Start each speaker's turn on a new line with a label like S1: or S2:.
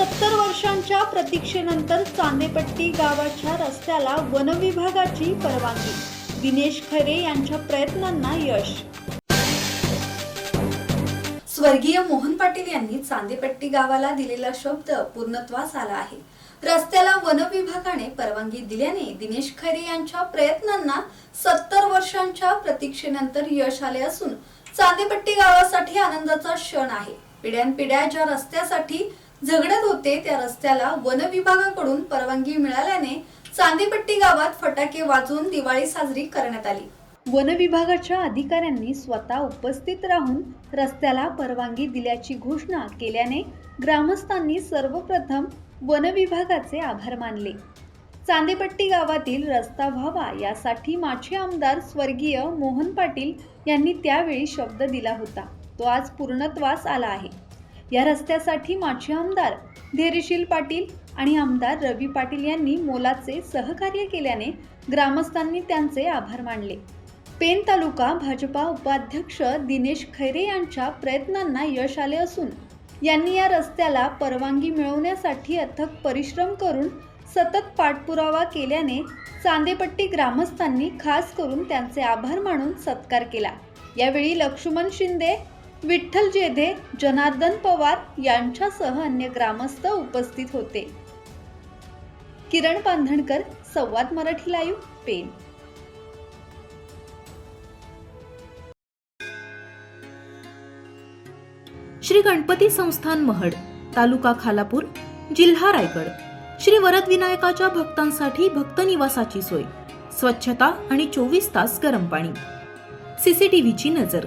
S1: सत्तर वर्षांच्या प्रतीक्षेनंतर चांदेपट्टी गावाच्या रस्त्याला वनविभागाची परवानगी. दिनेश खरे यांच्या प्रयत्नांना यश.
S2: स्वर्गीय मोहन पाटील यांनी चांदेपट्टी गावाला दिलेला शब्द पूर्णत्वास आला आहे. रस्त्याला वन विभागाने परवानगी दिल्याने दिनेश खैरे यांच्या प्रयत्नांना सत्तर वर्षांच्या प्रतीक्षेनंतर यश आले असून चांदेपट्टी गावासाठी आनंदाचा क्षण आहे. पिढ्यानपिढ्या ज्या रस्त्यासाठी झगडत होते त्या रस्त्याला वन विभागाकडून परवानगी मिळाल्याने चांदेपट्टी गावात फटाके वाजवून दिवाळी साजरी करण्यात आली.
S1: वनविभागाच्या अधिकाऱ्यांनी स्वतः उपस्थित राहून रस्त्याला परवानगी दिल्याची घोषणा केल्याने ग्रामस्थांनी सर्वप्रथम वनविभागाचे आभार मानले. चांदेपट्टी गावातील रस्ता व्हावा यासाठी माजी आमदार स्वर्गीय मोहन पाटील यांनी त्यावेळी शब्द दिला होता. तो आज पूर्णत्वास आला आहे. या रस्त्यासाठी माजी आमदार धैर्यशील पाटील आणि आमदार रवी पाटील यांनी मोलाचे सहकार्य केल्याने ग्रामस्थांनी त्यांचे आभार मानले. पेन तालुका भाजपा उपाध्यक्ष दिनेश खैरे यांच्या प्रयत्नांना यश आले असून यांनी या रस्त्याला परवानगी मिळवण्यासाठी अथक परिश्रम करून सतत पाठपुरावा केल्याने चांदेपट्टी ग्रामस्थांनी खास करून त्यांचे आभार मानून सत्कार केला. यावेळी लक्ष्मण शिंदे विठ्ठल जेधे जनार्दन पवार यांच्यासह अन्य ग्रामस्थ उपस्थित होते. किरण पांधणकर संवाद मराठी लाईव्ह पेन
S3: श्री गणपती संस्थान महड तालुका खालापूर जिल्हा रायगड. श्री वरद विनायकाच्या भक्तांसाठी भक्त निवासाची सोय स्वच्छता आणि चोवीस तास गरम पाणी. सीसीटीव्हीची नजर.